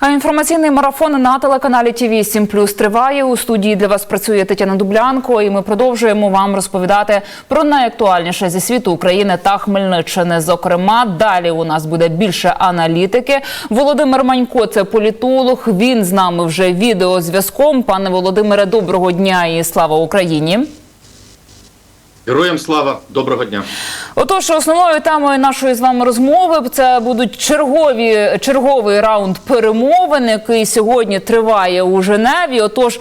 А інформаційний марафон на телеканалі ТВ 7 Плюс триває. У студії для вас працює Тетяна Дублянко, і ми продовжуємо вам розповідати про найактуальніше зі світу України та Хмельниччини. Зокрема, далі у нас буде більше аналітики. Володимир Манько, це політолог. Він з нами вже відеозв'язком. Пане Володимире, доброго дня і слава Україні. Героям слава, доброго дня. Отож, основною темою нашої з вами розмови це будуть чергові черговий раунд перемовин, який сьогодні триває у Женеві. Отож,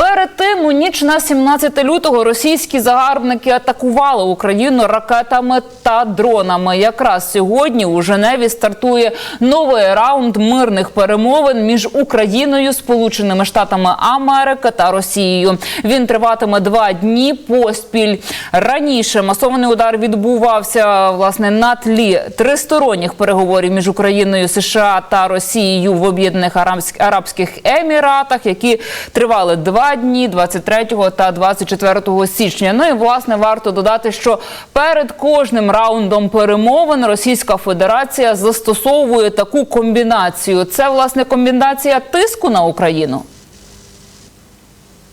перед тим у ніч на 17 лютого російські загарбники атакували Україну ракетами та дронами. Якраз сьогодні у Женеві стартує новий раунд мирних перемовин між Україною, Сполученими Штатами Америки та Росією. Він триватиме два дні поспіль. Раніше масований удар відбувався власне на тлі тристоронніх переговорів між Україною, США та Росією в Об'єднаних Арабськ- Арабських Еміратах, які тривали два дні 23 та 24 січня. Ну і власне варто додати, що перед кожним раундом перемовин Російська Федерація застосовує таку комбінацію. Це власне комбінація тиску на Україну.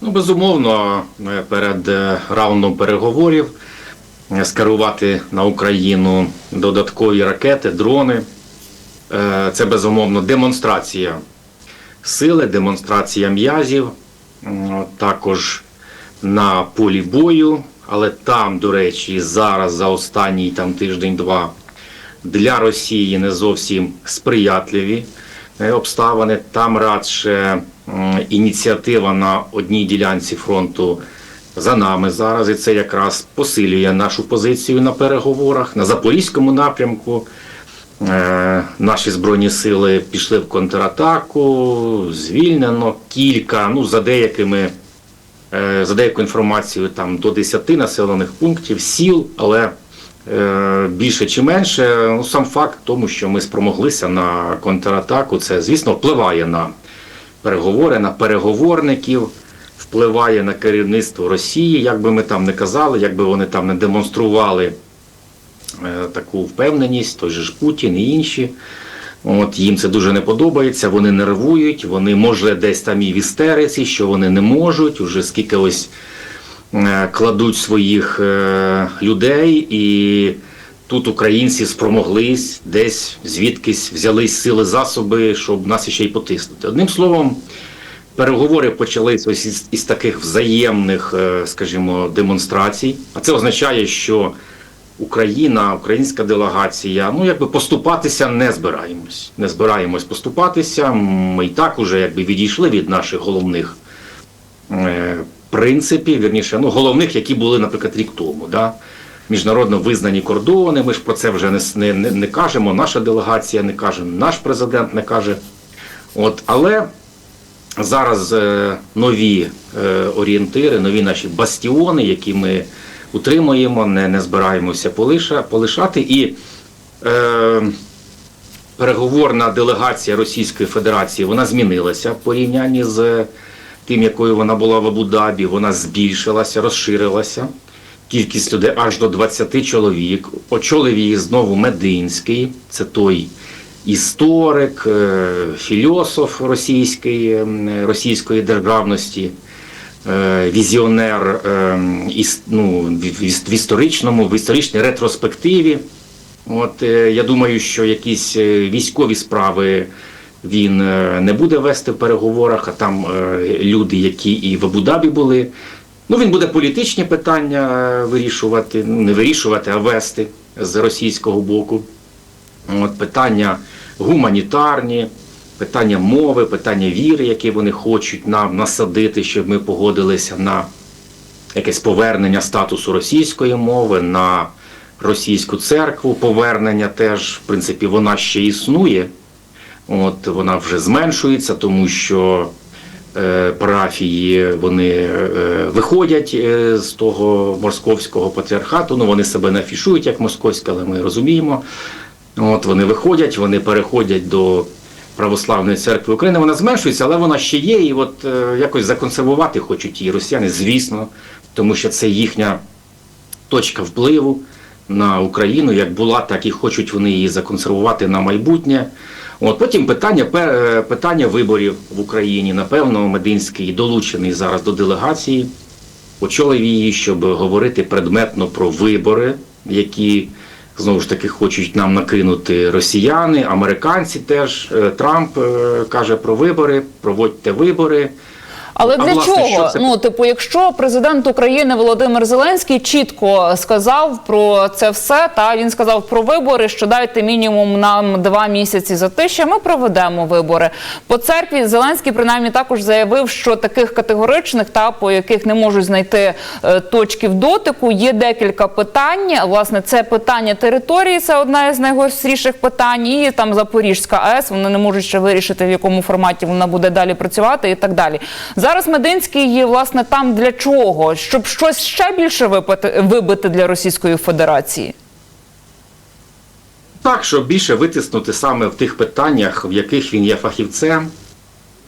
Ну, безумовно, е, перед е, раундом переговорів е, скерувати на Україну додаткові ракети, дрони. Це безумовно демонстрація сили, демонстрація м'язів, також на полі бою. Але там, до речі, зараз за останній там тиждень-два для Росії не зовсім сприятливі е, обставини. Там радше ініціатива на одній ділянці фронту за нами зараз, і це якраз посилює нашу позицію на переговорах на запорізькому напрямку. Е, Наші збройні сили пішли в контратаку, звільнено кілька, ну за деякими е, за деякою інформацією, там до 10 населених пунктів, сіл, але е, більше чи менше, ну сам факт тому, що ми спромоглися на контратаку, це звісно впливає на переговори, на переговорників, впливає на керівництво Росії, як би ми там не казали, як би вони там не демонстрували таку впевненість, той же ж Путін і інші. От їм це дуже не подобається. Вони нервують, вони може десь там і в істериці, що вони не можуть. Уже скільки ось е, кладуть своїх е, людей, і тут українці спромоглись десь звідкись взялись сили засоби, щоб нас ще й потиснути. Одним словом. Переговори почались ось із, із таких взаємних, е, скажімо, демонстрацій. А це означає, що Україна, українська делегація, ну якби поступатися не збираємось. Не збираємось поступатися. Ми і так уже якби відійшли від наших головних е, принципів, вірніше, ну головних, які були, наприклад, рік тому. Да? Міжнародно визнані кордони. Ми ж про це вже не, не, не, кажемо. Наша делегація не каже, наш президент не каже. От, але зараз е, нові е, орієнтири, нові наші бастіони, які ми утримуємо, не, не збираємося полиша, полишати. І е, переговорна делегація Російської Федерації вона змінилася в порівнянні з тим, якою вона була в Абу-Дабі. Вона збільшилася, розширилася. Кількість людей аж до 20 чоловік. Очолив її знову Мединський, це той історик, е, філософ російської, ем, російської державності, візіонер ем, ну, в, історичному, в історичній ретроспективі. От е, я думаю, що якісь е, військові справи він е, не буде вести в переговорах, а там е, люди, які і в Абу-Дабі були. Ну, він буде політичні питання е, вирішувати, ну не вирішувати, а вести з російського боку. От, питання гуманітарні, питання мови, питання віри, які вони хочуть нам насадити, щоб ми погодилися на якесь повернення статусу російської мови, на російську церкву. Повернення теж, в принципі, вона ще існує. От вона вже зменшується, тому що е, парафії вони е, виходять е, з того московського патріархату. Ну вони себе не афішують як московська, але ми розуміємо. От вони виходять, вони переходять до Православної церкви України. Вона зменшується, але вона ще є. І от е, якось законсервувати хочуть її росіяни, звісно, тому що це їхня точка впливу на Україну, як була, так і хочуть вони її законсервувати на майбутнє. От потім питання е, питання виборів в Україні. Напевно, Мединський долучений зараз до делегації, очолив її, щоб говорити предметно про вибори, які знову ж таки хочуть нам накинути росіяни, американці теж. Е, Трамп е, каже про вибори, проводьте вибори. Але А, для власне, чого? це? Ну, типу, якщо президент України Володимир Зеленський чітко сказав про це все, та він сказав про вибори, що дайте мінімум нам два місяці за затишя, ми проведемо вибори. По церкві Зеленський принаймні також заявив, що таких категоричних та по яких не можуть знайти е, точків дотику. Є декілька питань. Власне, це питання території, це одне з найгостріших питань. І там Запорізька АЕС. Вони не можуть ще вирішити, в якому форматі вона буде далі працювати, і так далі. Зараз Мединський є власне там для чого? Щоб щось ще більше випити, вибити для Російської Федерації. Так, щоб більше витиснути саме в тих питаннях, в яких він є фахівцем.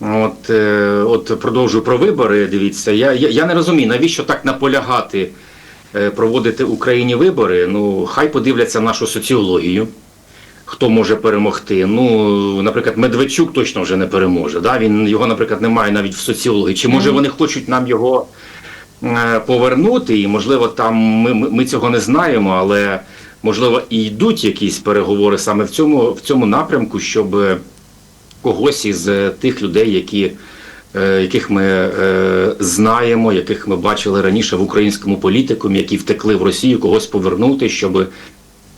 От, е, от продовжую про вибори. Дивіться, я, я, я не розумію, навіщо так наполягати е, проводити Україні вибори. Ну, хай подивляться нашу соціологію, хто може перемогти. Ну, наприклад, Медведчук точно вже не переможе. Да? Він його, наприклад, немає навіть в соціології. Чи може вони хочуть нам його е, повернути? І можливо, там ми, ми цього не знаємо, але можливо і йдуть якісь переговори саме в цьому, в цьому напрямку, щоб когось із е, тих людей, які, е, яких ми е, знаємо, яких ми бачили раніше в українському політикумі, які втекли в Росію, когось повернути, щоб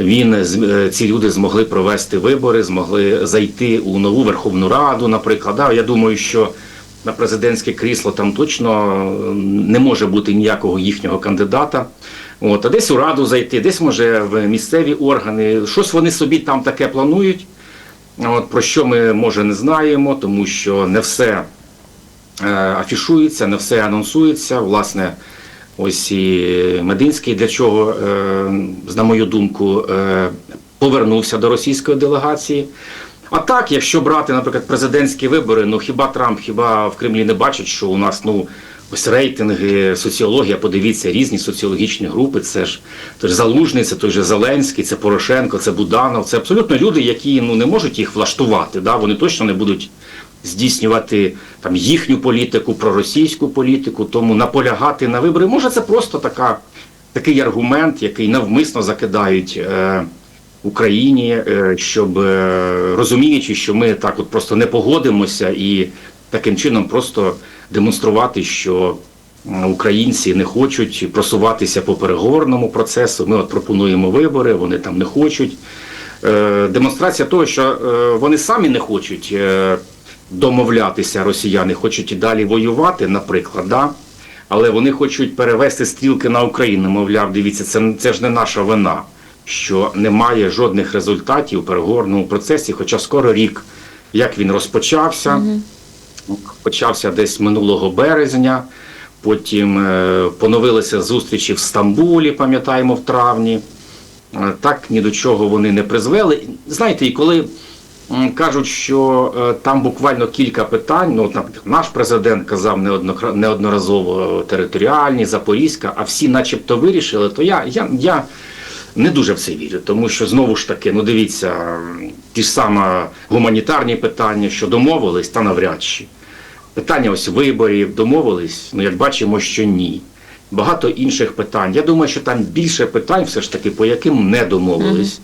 він з- е, ці люди змогли провести вибори, змогли зайти у нову Верховну Раду, наприклад. Да, я думаю, що на президентське крісло там точно е, не може бути ніякого їхнього кандидата. От, а десь у раду зайти, десь може в місцеві органи. Щось вони собі там таке планують. От, про що ми може не знаємо, тому що не все е, афішується, не все анонсується. Власне, ось і Мединський для чого, е, на мою думку, е, повернувся до російської делегації. А так, якщо брати, наприклад, президентські вибори, ну хіба Трамп, хіба в Кремлі не бачить, що у нас ну ось рейтинги, соціологія, подивіться, різні соціологічні групи. Це ж той ж Залужний, це той же Зеленський, це Порошенко, це Буданов. Це абсолютно люди, які ну не можуть їх влаштувати. Да? Вони точно не будуть здійснювати там їхню політику, проросійську політику, тому наполягати на вибори. Може, це просто така, такий аргумент, який навмисно закидають. Е, Україні, е, щоб е, розуміючи, що ми так от просто не погодимося, і таким чином просто демонструвати, що українці не хочуть просуватися по переговорному процесу. Ми от пропонуємо вибори, вони там не хочуть. Е, Демонстрація того, що е, вони самі не хочуть е, домовлятися, росіяни хочуть і далі воювати, наприклад, да? але вони хочуть перевести стрілки на Україну. Мовляв, дивіться, це, це ж не наша вина що немає жодних результатів у переговорному процесі, хоча скоро рік, як він розпочався, почався десь минулого березня, потім е, поновилися зустрічі в Стамбулі, пам'ятаємо, в травні. Е, Так ні до чого вони не призвели. Знаєте, і коли кажуть, що е, там буквально кілька питань, ну, наш президент казав неодноразово е, територіальні, Запорізька, а всі начебто вирішили, то я, я, я не дуже в це вірю, тому що знову ж таки, ну дивіться, ті ж саме гуманітарні питання, що домовились, та навряд чи. Питання ось виборів, домовились, ну як бачимо, що ні. Багато інших питань. Я думаю, що там більше питань, все ж таки, по яким не домовились,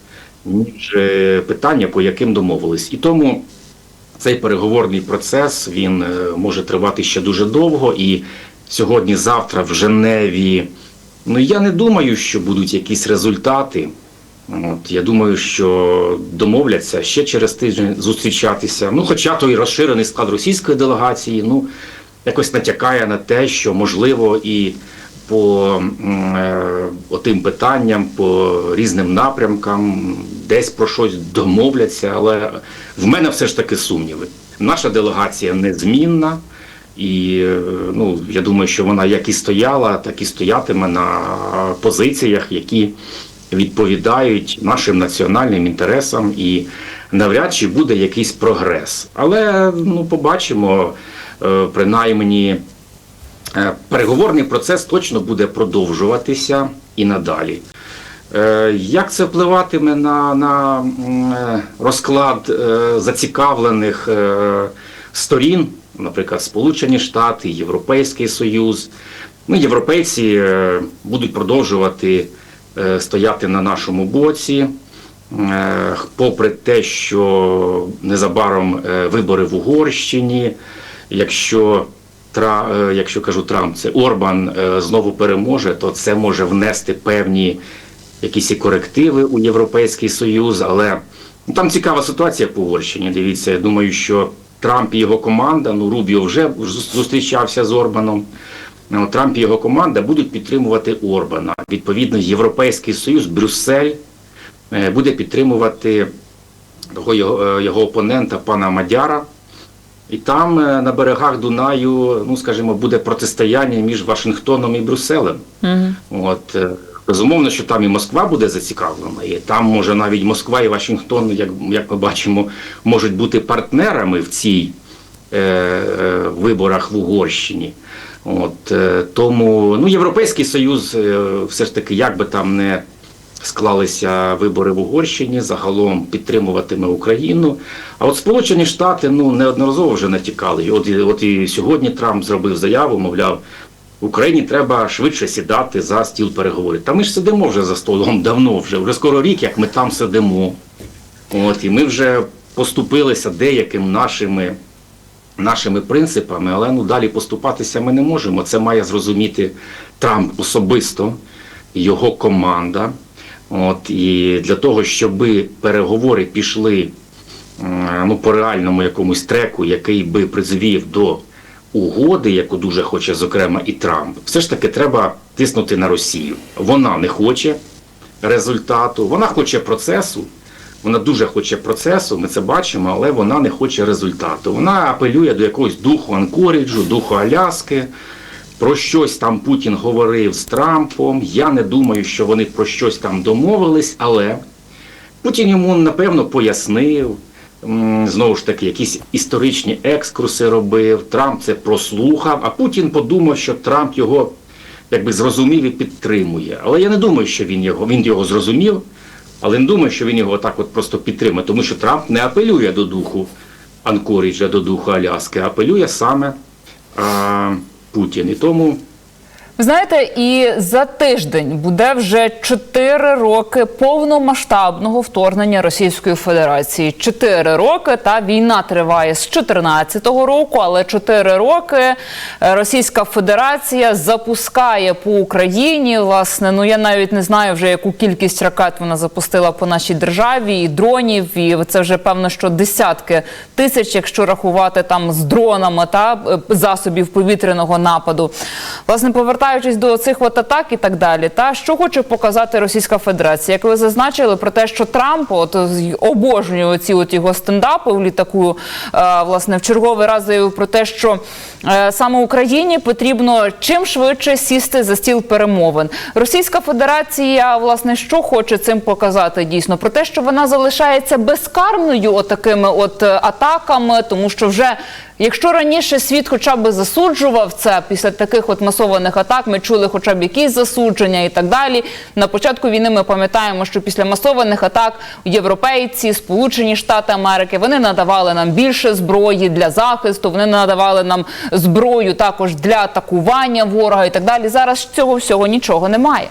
ніж питання, по яким домовились. І тому цей переговорний процес він е, може тривати ще дуже довго. І сьогодні-завтра в Женеві. Ну я не думаю, що будуть якісь результати. От, я думаю, що домовляться ще через тиждень зустрічатися. Ну, хоча той розширений склад російської делегації, ну якось натякає на те, що можливо і по е, отим питанням, по різним напрямкам, десь про щось домовляться. Але в мене все ж таки сумніви. Наша делегація незмінна. І ну, я думаю, що вона як і стояла, так і стоятиме на позиціях, які відповідають нашим національним інтересам, і навряд чи буде якийсь прогрес. Але ну, побачимо, е, принаймні, е, переговорний процес точно буде продовжуватися і надалі. Е, Як це впливатиме на, на е, розклад е, зацікавлених сторін, наприклад, Сполучені Штати, Європейський Союз? Ну, європейці будуть продовжувати стояти на нашому боці, попри те, що незабаром вибори в Угорщині, якщо якщо кажу Трамп, це Орбан знову переможе, то це може внести певні якісь і корективи у Європейський Союз. Але ну, там цікава ситуація по Угорщині. Дивіться, я думаю, що Трамп і його команда, ну Рубіо вже зустрічався з Орбаном. Ну, Трамп і його команда будуть підтримувати Орбана. Відповідно, Європейський Союз, Брюссель е, буде підтримувати того його, е, його опонента пана Мадяра. І там е, на берегах Дунаю, ну скажімо, буде протистояння між Вашингтоном і Брюсселем. От е, безумовно, що там і Москва буде зацікавлена, і там може навіть Москва і Вашингтон, як, як ми бачимо, можуть бути партнерами в цій е, е, виборах в Угорщині. От е, тому ну, Європейський Союз, е, все ж таки, як би там не склалися вибори в Угорщині, загалом підтримуватиме Україну. А от Сполучені Штати ну неодноразово вже натякали. І От, от і сьогодні Трамп зробив заяву, мовляв, Україні треба швидше сідати за стіл переговорів. Та ми ж сидимо вже за столом давно, вже вже скоро рік, як ми там сидимо. От і ми вже поступилися деяким нашими, нашими принципами, але ну далі поступатися ми не можемо. Це має зрозуміти Трамп особисто, його команда. От і для того, щоб переговори пішли ну, по реальному якомусь треку, який би призвів до угоди, яку дуже хоче, зокрема, і Трамп, все ж таки треба тиснути на Росію. Вона не хоче результату, вона хоче процесу. Вона дуже хоче процесу, ми це бачимо, але вона не хоче результату. Вона апелює до якогось духу Анкоріджу, духу Аляски. Про щось там Путін говорив з Трампом. Я не думаю, що вони про щось там домовились, але Путін йому напевно пояснив. Знову ж таки, якісь історичні екскурси робив. Трамп це прослухав, а Путін подумав, що Трамп його якби зрозумів і підтримує. Але я не думаю, що він його він його зрозумів, але не думаю, що він його так от просто підтримує, тому що Трамп не апелює до духу Анкоріджа, до духу Аляски, апелює саме а, Путін. І тому Ви знаєте, і за тиждень буде вже 4 роки повномасштабного вторгнення Російської Федерації. 4 роки та війна триває з 14-го року, але 4 роки е, Російська Федерація запускає по Україні. Власне, ну я навіть не знаю вже яку кількість ракет вона запустила по нашій державі, і дронів. І це вже певно, що десятки тисяч, якщо рахувати там з дронами та е, засобів повітряного нападу. Власне, повертаючись до цих от атак і так далі, та що хоче показати Російська Федерація, як ви зазначили про те, що Трамп от обожнює оці от його стендапи в літаку, е, власне, в черговий раз заявив про те, що е, саме Україні потрібно чим швидше сісти за стіл перемовин. Російська Федерація, власне, що хоче цим показати дійсно про те, що вона залишається безкарною отакими от е, атаками, тому що вже Якщо раніше світ хоча б засуджував це після таких от масованих атак, ми чули хоча б якісь засудження і так далі. На початку війни ми пам'ятаємо, що після масованих атак європейці, Сполучені Штати Америки, вони надавали нам більше зброї для захисту, вони надавали нам зброю також для атакування ворога і так далі. Зараз цього всього нічого немає.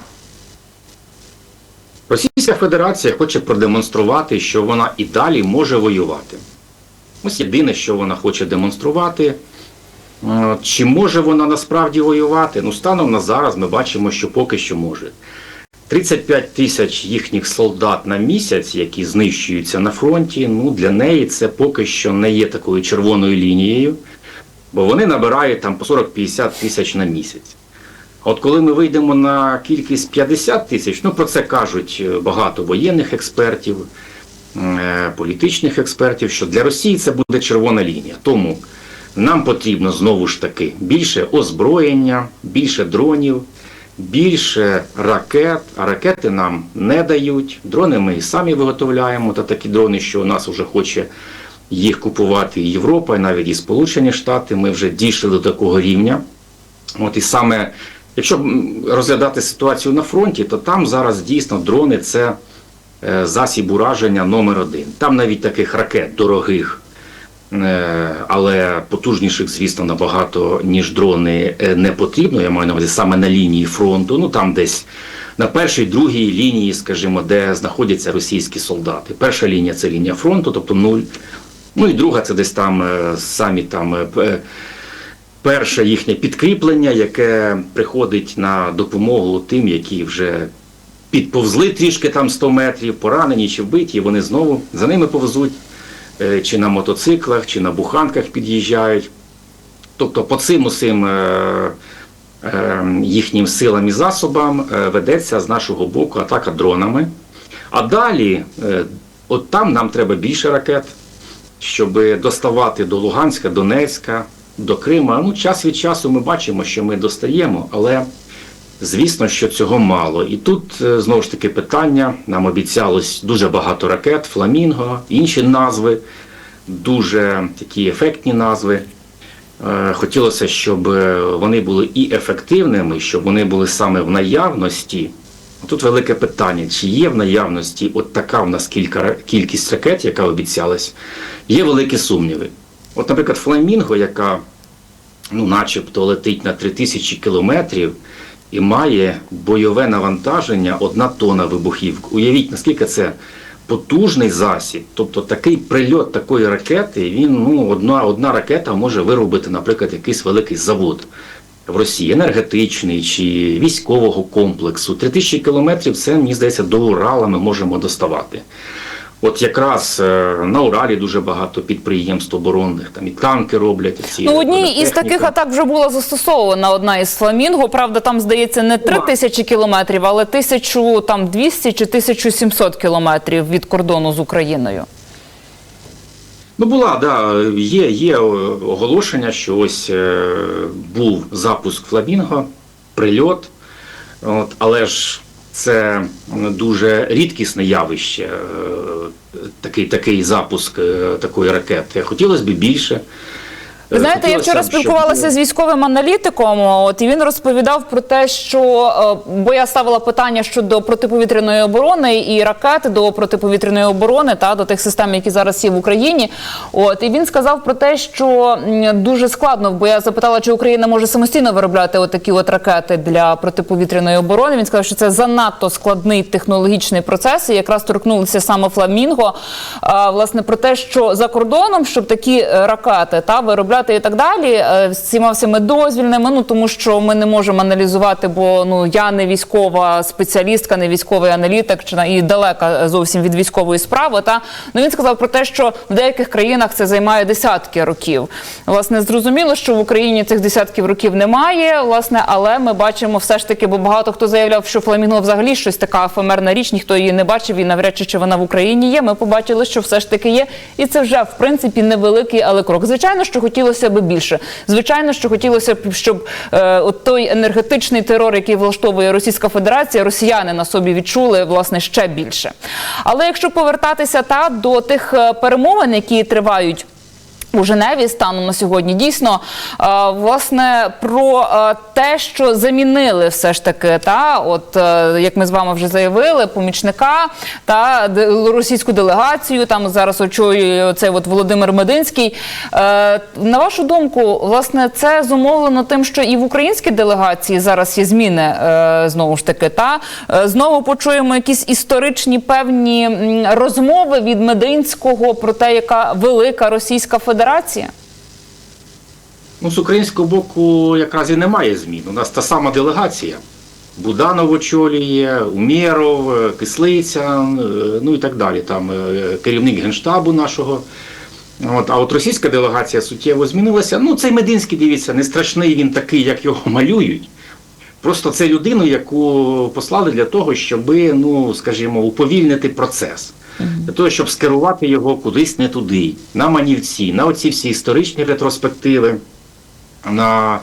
Російська Федерація хоче продемонструвати, що вона і далі може воювати. Ось єдине, що вона хоче демонструвати. Е, Чи може вона насправді воювати? Ну, станом на зараз ми бачимо, що поки що може. 35 тисяч їхніх солдат на місяць, які знищуються на фронті, ну для неї це поки що не є такою червоною лінією, бо вони набирають там по 40-50 тисяч на місяць. От коли ми вийдемо на кількість 50 тисяч, ну про це кажуть е, багато воєнних експертів, політичних експертів, що для Росії це буде червона лінія. Тому нам потрібно знову ж таки більше озброєння, більше дронів, більше ракет, а ракети нам не дають. Дрони ми і самі виготовляємо, та такі дрони, що у нас вже хоче їх купувати і Європа, і навіть і Сполучені Штати. Ми вже дійшли до такого рівня. От і саме Якщо розглядати ситуацію на фронті, то там зараз дійсно дрони це е, засіб ураження номер один. Там навіть таких ракет дорогих, е, але потужніших, звісно, набагато, ніж дрони е, не потрібно. Я маю на увазі саме на лінії фронту. Ну там десь на першій, другій лінії, скажімо, де знаходяться російські солдати. Перша лінія це лінія фронту, тобто нуль. Ну і друга це десь там е, самі там. е, перше їхнє підкріплення, яке приходить на допомогу тим, які вже підповзли трішки там 100 метрів, поранені чи вбиті, вони знову за ними повезуть, е, чи на мотоциклах, чи на буханках під'їжджають. Тобто по цим усім е, е, їхнім силам і засобам ведеться з нашого боку атака дронами. А далі, от там нам треба більше ракет, щоб доставати до Луганська, Донецька, до Крима. Ну, час від часу ми бачимо, що ми достаємо, але звісно, що цього мало. І тут е, знову ж таки питання. Нам обіцялось дуже багато ракет, фламінго, інші назви, дуже такі ефектні назви. Е, Хотілося, щоб е, вони були і ефективними, щоб вони були саме в наявності. Тут велике питання, чи є в наявності от така в нас кілька, кількість ракет, яка обіцялась, є великі сумніви. От, наприклад, Фламінго, яка ну, начебто летить на 3000 кілометрів і має бойове навантаження одна тонна вибухівок. Уявіть, наскільки це потужний засіб. Тобто такий прильот такої ракети, він ну, одна, одна ракета може виробити, наприклад, якийсь великий завод в Росії, енергетичний чи військового комплексу. 3000 кілометрів це, мені здається, до Урала ми можемо доставати. От якраз е, на Уралі дуже багато підприємств оборонних, там і танки роблять. Ці Ну, одній із таких атак вже була застосована одна із фламінго. Правда, там здається не 3 тисячі кіілометрів, але 1200 чи 1700 кілометрів від кордону з Україною. Ну, була, да, є, є оголошення, що ось е, був запуск Фламінго, прильот, от, але ж це дуже рідкісне явище, е, такий, такий запуск е, такої ракети. Хотілося б більше. Ви знаєте, я вчора спілкувалася з військовим аналітиком. От і він розповідав про те, що е, бо я ставила питання щодо протиповітряної оборони і ракет до протиповітряної оборони та до тих систем, які зараз є в Україні. От і він сказав про те, що дуже складно, бо я запитала, чи Україна може самостійно виробляти отакі от ракети для протиповітряної оборони. Він сказав, що це занадто складний технологічний процес. І якраз торкнулися саме фламінго. А, власне про те, що за кордоном, щоб такі е, ракети та виробляти і так далі, е, з цими всіми дозвільними. Ну тому що ми не можемо аналізувати, бо ну я не військова спеціалістка, не військовий аналітик, чи і далека зовсім від військової справи. Та ну він сказав про те, що в деяких країнах це займає десятки років. Власне, зрозуміло, що в Україні цих десятків років немає, власне, але ми бачимо все ж таки, бо багато хто заявляв, що фламінго взагалі щось така ефемерна річ, ніхто її не бачив і навряд чи чи вона в Україні є. Ми побачили, що все ж таки є, і це вже в принципі невеликий, але крок. Звичайно, що хотілося б більше. Звичайно, що хотілося б, щоб е, от той енергетичний терор, який влаштовує Російська Федерація, росіяни на собі відчули власне ще більше. Але якщо повертатися та до тих е, перемовин, які тривають. У Женеві станом на сьогодні дійсно е, власне про е, те, що замінили все ж таки, та от е, як ми з вами вже заявили, помічника та російську делегацію. Там зараз очолює цей от Володимир Мединський. На вашу думку, власне, це зумовлено тим, що і в українській делегації зараз є зміни знову ж таки. Та знову почуємо якісь історичні певні розмови від Мединського про те, яка велика Російська Федерація. Ну, з українського боку якраз і немає змін. У нас та сама делегація. Буданов очолює, Умєров, е, Кислиця, е, ну і так далі. Там е, керівник генштабу нашого. От, а от російська делегація суттєво змінилася. Ну, цей Мединський, дивіться, не страшний він такий, як його малюють. Просто це людину, яку послали для того, щоб, ну, скажімо, уповільнити процес. Для того, щоб скерувати його кудись не туди, на манівці, на оці всі історичні ретроспективи, на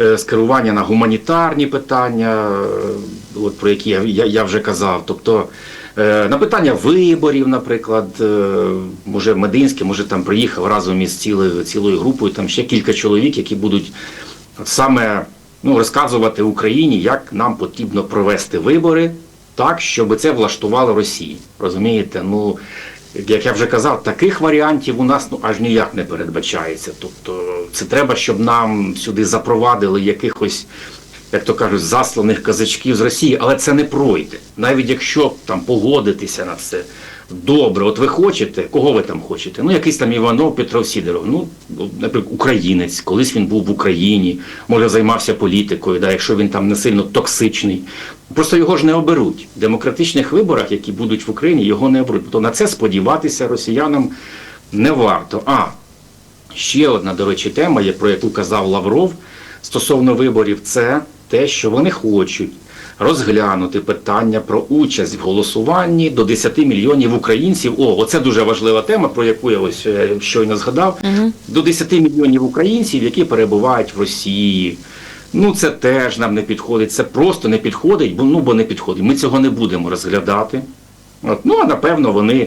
е, скерування на гуманітарні питання, е, от про які я, я, я вже казав. Тобто е, на питання виборів, наприклад, може Мединський, може там приїхав разом із цілою, цілою групою, там ще кілька чоловік, які будуть саме ну, розказувати Україні, як нам потрібно провести вибори так, щоб це влаштувало Росії. Розумієте? Ну, як я вже казав, таких варіантів у нас ну, аж ніяк не передбачається. Тобто, це треба, щоб нам сюди запровадили якихось, як то кажуть, засланих казачків з Росії, але це не пройде. Навіть якщо там погодитися на це. Добре, от ви хочете, кого ви там хочете? Ну, якийсь там Іванов Петров Сідоров, ну, наприклад, українець, колись він був в Україні, може займався політикою, да, якщо він там не сильно токсичний. Просто його ж не оберуть. В демократичних виборах, які будуть в Україні, його не оберуть. То на це сподіватися росіянам не варто. А ще одна, до речі, тема, є, про яку казав Лавров стосовно виборів, це те, що вони хочуть розглянути питання про участь в голосуванні до 10 мільйонів українців. О, оце дуже важлива тема, про яку я ось е, щойно згадав. До 10 мільйонів українців, які перебувають в Росії. Ну, це теж нам не підходить. Це просто не підходить, бо ну бо не підходить. Ми цього не будемо розглядати. От, ну а напевно вони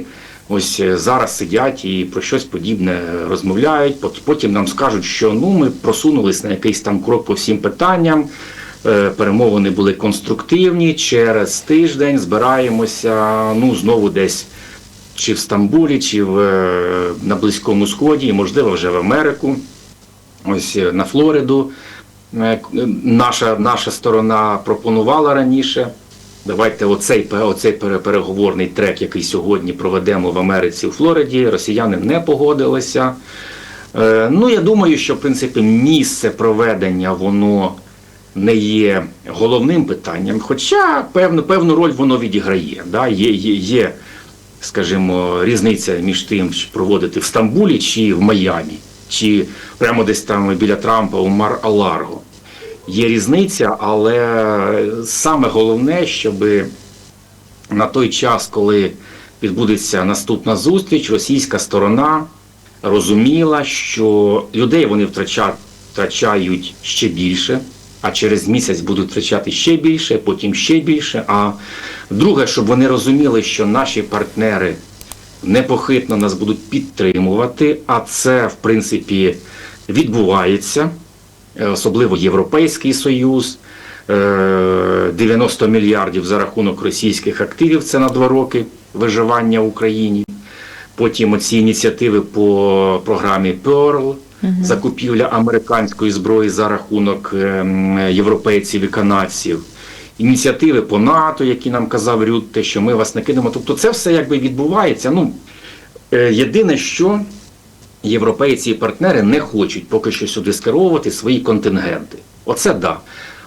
ось е, зараз сидять і про щось подібне розмовляють. Пот- Потім нам скажуть, що ну ми просунулись на якийсь там крок по всім питанням. Е, Перемовини були конструктивні. Через тиждень збираємося ну знову десь чи в Стамбулі, чи в, е, на Близькому Сході, і, можливо, вже в Америку ось е, на Флориду. Наша, наша сторона пропонувала раніше. Давайте оцей, оцей переговорний трек, який сьогодні проведемо в Америці у Флориді. Росіяни не погодилися. Ну, я думаю, що в принципі місце проведення воно не є головним питанням, хоча певну, певну роль воно відіграє. Да? Є, є, є, скажімо, різниця між тим, що проводити в Стамбулі чи в Майамі, чи прямо десь там біля Трампа у Мар-Аларго. Є різниця, але саме головне, щоб на той час, коли відбудеться наступна зустріч, російська сторона розуміла, що людей вони втрачають ще більше, а через місяць будуть втрачати ще більше, потім ще більше. А друге, щоб вони розуміли, що наші партнери непохитно нас будуть підтримувати, а це, в принципі, відбувається, е, особливо Європейський Союз. е, 90 мільярдів за рахунок російських активів це на два роки виживання в Україні. Потім оці ініціативи по програмі Pearl, закупівля американської зброї за рахунок ем, європейців і канадців. Ініціативи по НАТО, які нам казав Рютте, що ми вас не кинемо. Тобто це все якби відбувається. Ну, е, єдине, що європейці і партнери не хочуть поки що сюди скеровувати свої контингенти. Оце да.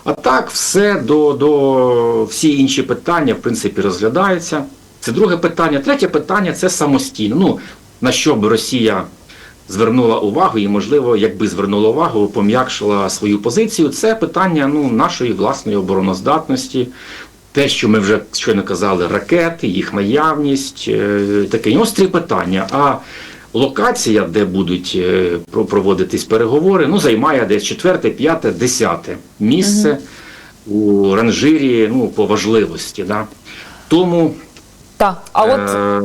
А так, все до, до всі інші питання, в принципі, розглядаються. Це друге питання. Третє питання це самостійно. Ну, на що б Росія звернула увагу, і, можливо, якби звернула увагу, пом'якшила свою позицію. Це питання ну, нашої власної обороноздатності. Те, що ми вже щойно казали, ракети, їх наявність, е, таке ось три питання. А локація, де будуть е, проводитись переговори, ну, займає десь четверте, п'яте, десяте місце у ранжирі ну, по важливості. Да? Тому Так, а от. е,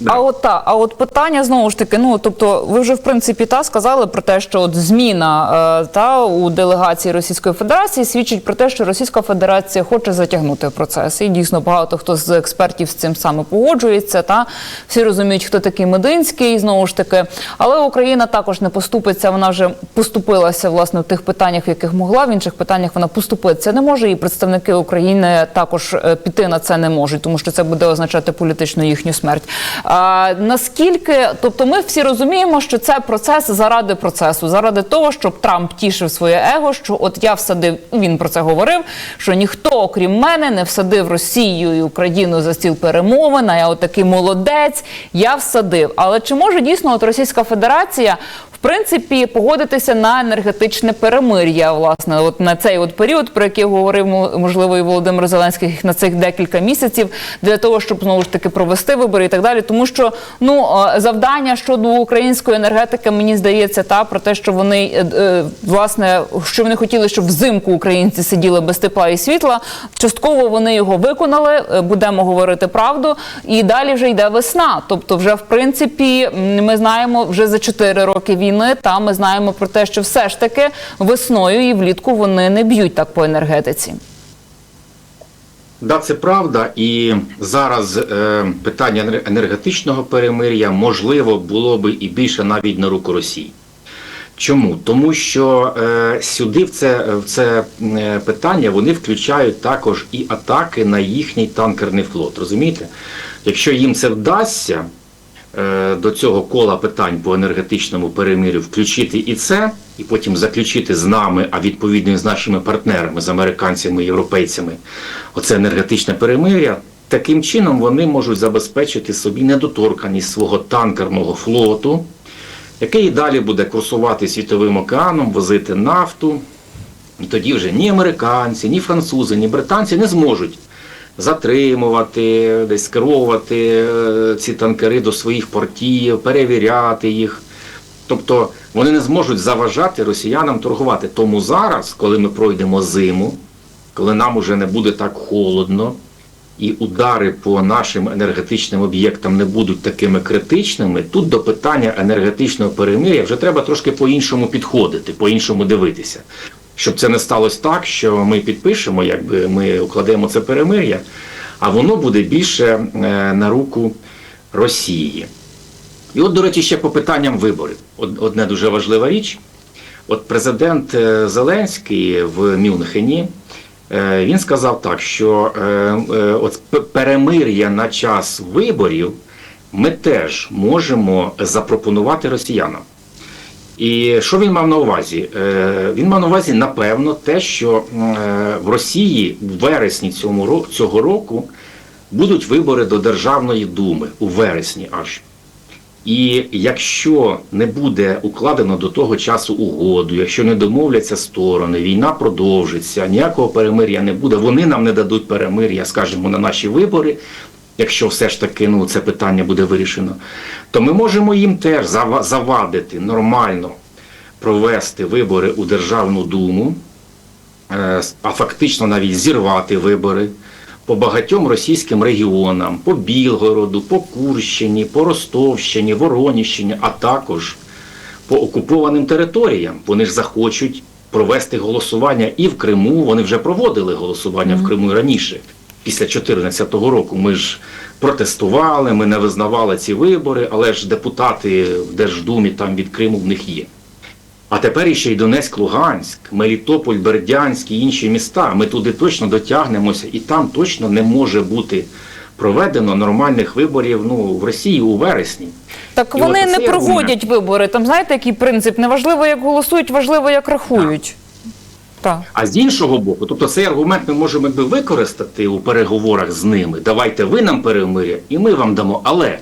да. А от та, а от питання знову ж таки. Ну тобто, ви вже в принципі та сказали про те, що от зміна е, та у делегації Російської Федерації свідчить про те, що Російська Федерація хоче затягнути процес. І дійсно багато хто з експертів з цим саме погоджується. Та всі розуміють, хто такий Мединський, знову ж таки. Але Україна також не поступиться. Вона вже поступилася власне в тих питаннях, в яких могла. В інших питаннях вона поступитися не може. І представники України також е, піти на це не можуть, тому що це буде означати політичну їхню смерть. Наскільки, тобто, ми всі розуміємо, що це процес заради процесу, заради того, щоб Трамп тішив своє его, що от я всадив, він про це говорив, що ніхто, окрім мене, не всадив Росію і Україну за стіл перемовин, а я отакий такий молодець, я всадив. Але чи може дійсно от Російська Федерація в принципі погодитися на енергетичне перемир'я, власне, от на цей от період, про який говорив мо- можливо і Володимир Зеленський на цих декілька місяців, для того, щоб знову ж таки провести вибори і так далі. Тому що ну е, завдання щодо української енергетики, мені здається, та про те, що вони е, е, власне, що вони хотіли, щоб взимку українці сиділи без тепла і світла. Частково вони його виконали. Будемо говорити правду. І далі вже йде весна. Тобто, вже в принципі ми знаємо вже за 4 роки війни. Та ми знаємо про те, що все ж таки весною і влітку вони не б'ють так по енергетиці. Да, це правда, і зараз е, питання енергетичного перемир'я можливо було би і більше навіть на руку Росії. Чому? Тому що е, сюди в це, в це е, питання вони включають також і атаки на їхній танкерний флот. Розумієте? Якщо їм це вдасться до цього кола питань по енергетичному перемир'ю включити і це, і потім заключити з нами, а відповідно з нашими партнерами, з американцями і європейцями, оце енергетичне перемир'я. Таким чином вони можуть забезпечити собі недоторканість свого танкерного флоту, який і далі буде курсувати світовим океаном, возити нафту. І тоді вже ні американці, ні французи, ні британці не зможуть затримувати, десь скеровувати е, ці танкери до своїх портів, перевіряти їх. Тобто вони не зможуть заважати росіянам торгувати. Тому зараз, коли ми пройдемо зиму, коли нам уже не буде так холодно, і удари по нашим енергетичним об'єктам не будуть такими критичними, тут до питання енергетичного перемир'я вже треба трошки по-іншому підходити, по-іншому дивитися. Щоб це не сталося так, що ми підпишемо, якби ми укладемо це перемир'я, а воно буде більше е, на руку Росії. І от, до речі, ще по питанням виборів. Од- Одне дуже важлива річ. От президент е, Зеленський в Мюнхені е, він сказав так, що от перемир'я на час виборів ми теж можемо запропонувати росіянам. І що він мав на увазі? Е, Він мав на увазі, напевно, те, що е, в Росії в вересні цього року будуть вибори до Державної думи у вересні аж. І якщо не буде укладено до того часу угоду, якщо не домовляться сторони, війна продовжиться, ніякого перемир'я не буде, вони нам не дадуть перемир'я, скажімо, на наші вибори, якщо все ж таки ну, це питання буде вирішено, то ми можемо їм теж зава- завадити нормально провести вибори у Державну Думу, е, а фактично навіть зірвати вибори по багатьом російським регіонам, по Білгороду, по Курщині, по Ростовщині, Вороніщині, а також по окупованим територіям. Вони ж захочуть провести голосування і в Криму. Вони вже проводили голосування в Криму раніше, після 2014 року. Ми ж протестували, ми не визнавали ці вибори, але ж депутати в Держдумі там від Криму в них є. А тепер іще й Донецьк, Луганськ, Мелітополь, Бердянськ і інші міста. Ми туди точно дотягнемося, і там точно не може бути проведено нормальних виборів ну, в Росії у вересні. Так І вони не проводять вибори. Там знаєте, який принцип? Не важливо, як голосують, важливо, як рахують. А з іншого боку, тобто цей аргумент ми можемо якби використати у переговорах з ними. Давайте ви нам перемир'я, і ми вам дамо. Але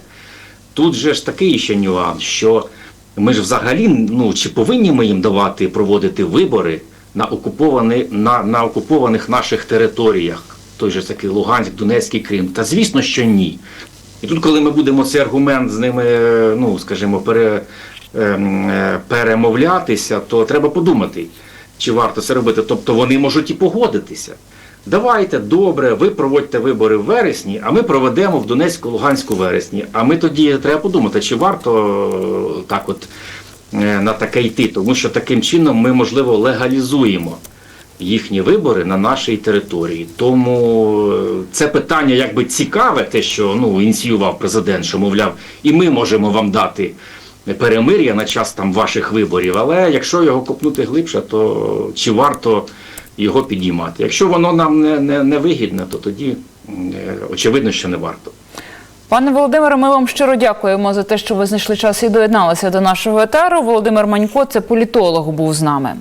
тут же ж такий ще нюанс, що ми ж взагалі, ну чи повинні ми їм давати проводити вибори на окуповані, на, на окупованих наших територіях, той же такий Луганськ, Донецький Крим? Та звісно, що ні. І тут, коли ми будемо цей аргумент з ними, ну скажімо, пере, ем, е, перемовлятися, то треба подумати, чи варто це робити. Тобто вони можуть і погодитися. Давайте добре, ви проводьте вибори в вересні, а ми проведемо в Донецьку, Луганську вересні. А ми тоді треба подумати, чи варто е, так от е, на таке йти, тому що таким чином ми, можливо, легалізуємо їхні вибори на нашій території. Тому е, це питання якби цікаве, те, що ну, ініціював президент, що мовляв, і ми можемо вам дати перемир'я на час там ваших виборів. Але якщо його копнути глибше, то чи варто його підіймати? Якщо воно нам не, не, не вигідне, то тоді е, очевидно, що не варто. Пане Володимире, ми вам щиро дякуємо за те, що ви знайшли час і доєдналися до нашого етеру. Володимир Манько, це політолог, був з нами.